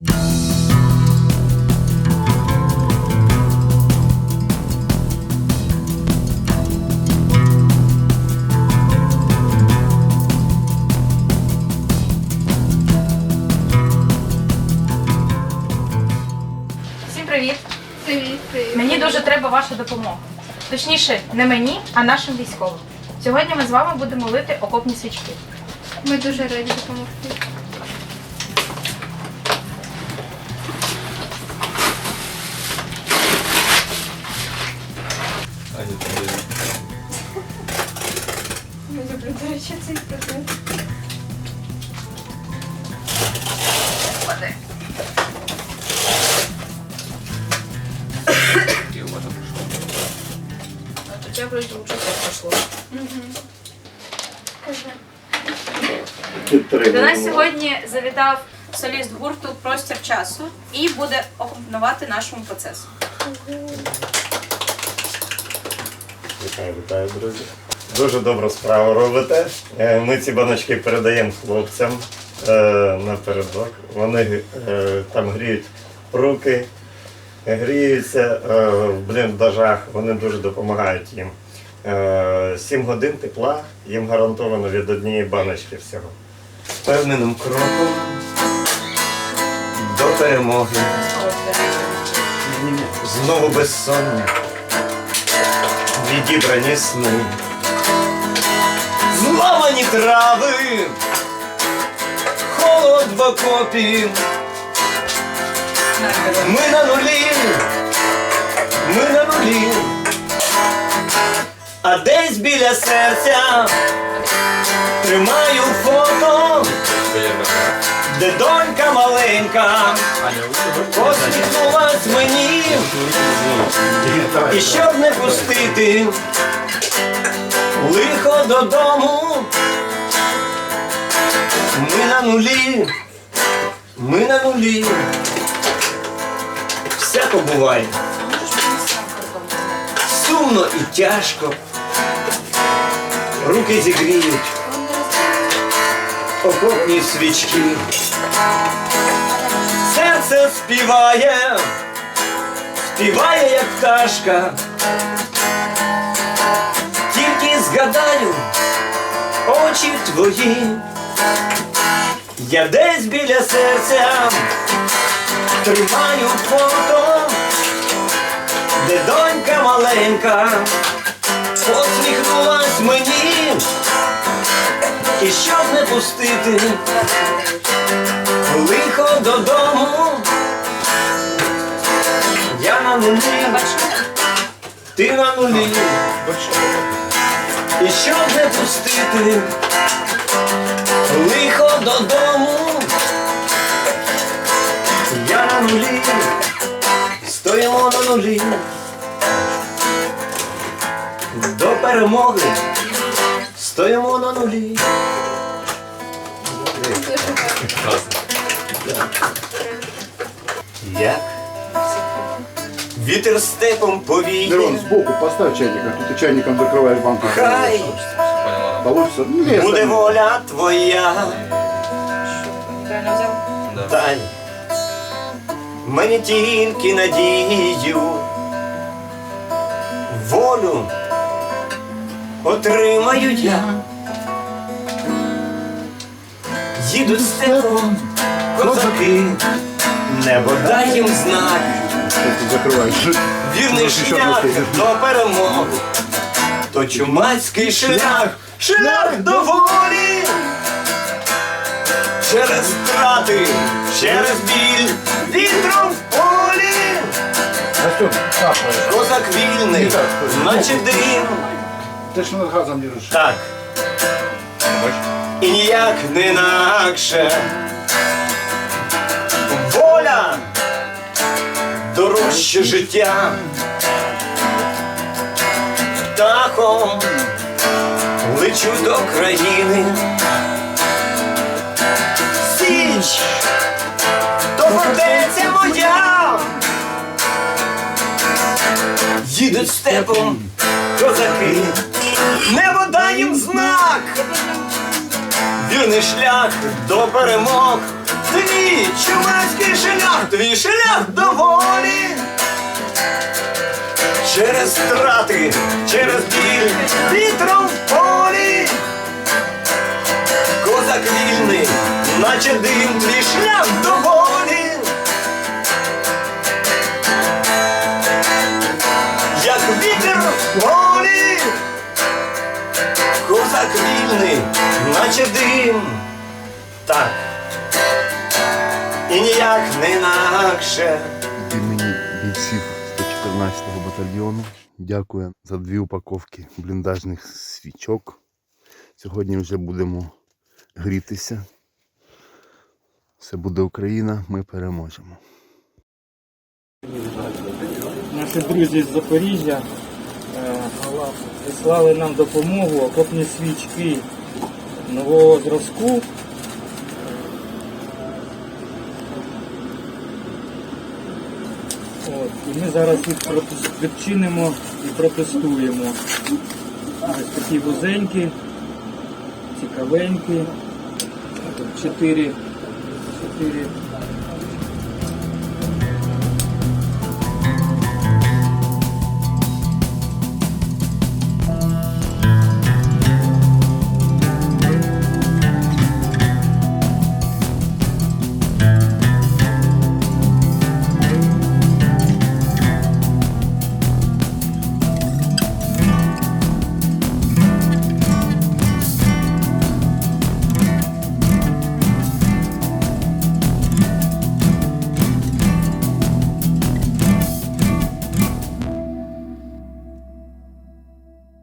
Всім привіт! Привіт, привіт. Мені дуже треба ваша допомога. Точніше, не мені, а нашим військовим. Сьогодні ми з вами будемо лити окопні свічки. Ми дуже раді допомогти. Я люблю, до речі, цей. А вроде уже все пошло. До нас сьогодні завітав соліст гурту Простір часу і буде акомпонувати нашому процесу. Вітаю, вітаю, друзі. Дуже добру справу робите. Е, Ми ці баночки передаємо хлопцям е, напередок. Вони е, там гріють руки, гріються в бліндажах, вони дуже допомагають їм. Сім годин тепла їм гарантовано від однієї баночки всього. Впевненим кроком до перемоги. Знову безсоння відібрані сни. Зламані трави, холод в окопі. Ми на нулі, ми на нулі. А десь біля серця тримаю фото, де донька маленька посміхнулась мені. І щоб не пустити лихо додому, ми на нулі, ми на нулі. Всяко буває. Сумно і тяжко. Руки зігріють, окопні свічки. Серце співає співає, як пташка. Очі твої, я десь біля серця тримаю фото, де донька маленька посміхнулась мені, і щоб не пустити лихо додому. Я на нулі, ти на нулі. І щоб не пустити лихо додому. Я на нулі, стоїмо на нулі. До перемоги стоїмо на нулі. Як вітер степом повіє. Мирон, сбоку поставь чайник, а то ты чайником закрываешь банку. Хай Получится? Ну, буде оставим. воля твоя. Дай мені тільки надію, волю отримаю я. Їдуть степом козаки, небо дай їм знак, Что ты закрываешь? вірний Може, ще шлях одну до перемоги, то чумацький шлях, шлях до волі. Через втрати, через біль, вітром в полі. Растет, капает. Козак вільний, Не так, стой. наче дим. Ты ж над газом держишь. Так. І ніяк не інакше. Дорожче життя. Птахом лечу до країни. Січ, то фортеця моя. Їдуть степом козаки, небо дай їм знак, вірний шлях до перемог, твій чумацький шлях. твій шлях до волі. Через страти, через біль, вітром в полі. Козак вільний, наче дим, твій шлях до волі. Як вітер в полі. Козак вільний, наче дим. Так. І ніяк не інакше. від імені бійців 114-го батальйону. Дякую за дві упаковки бліндажних свічок. Сьогодні вже будемо грітися. Все буде Україна, ми переможемо. Наші друзі з Запоріжжя е, прислали нам допомогу, окопні свічки нового зразку. От, і ми зараз їх відчинимо і протестуємо. Ось такі вузенькі, цікавенькі. Чотири, чотири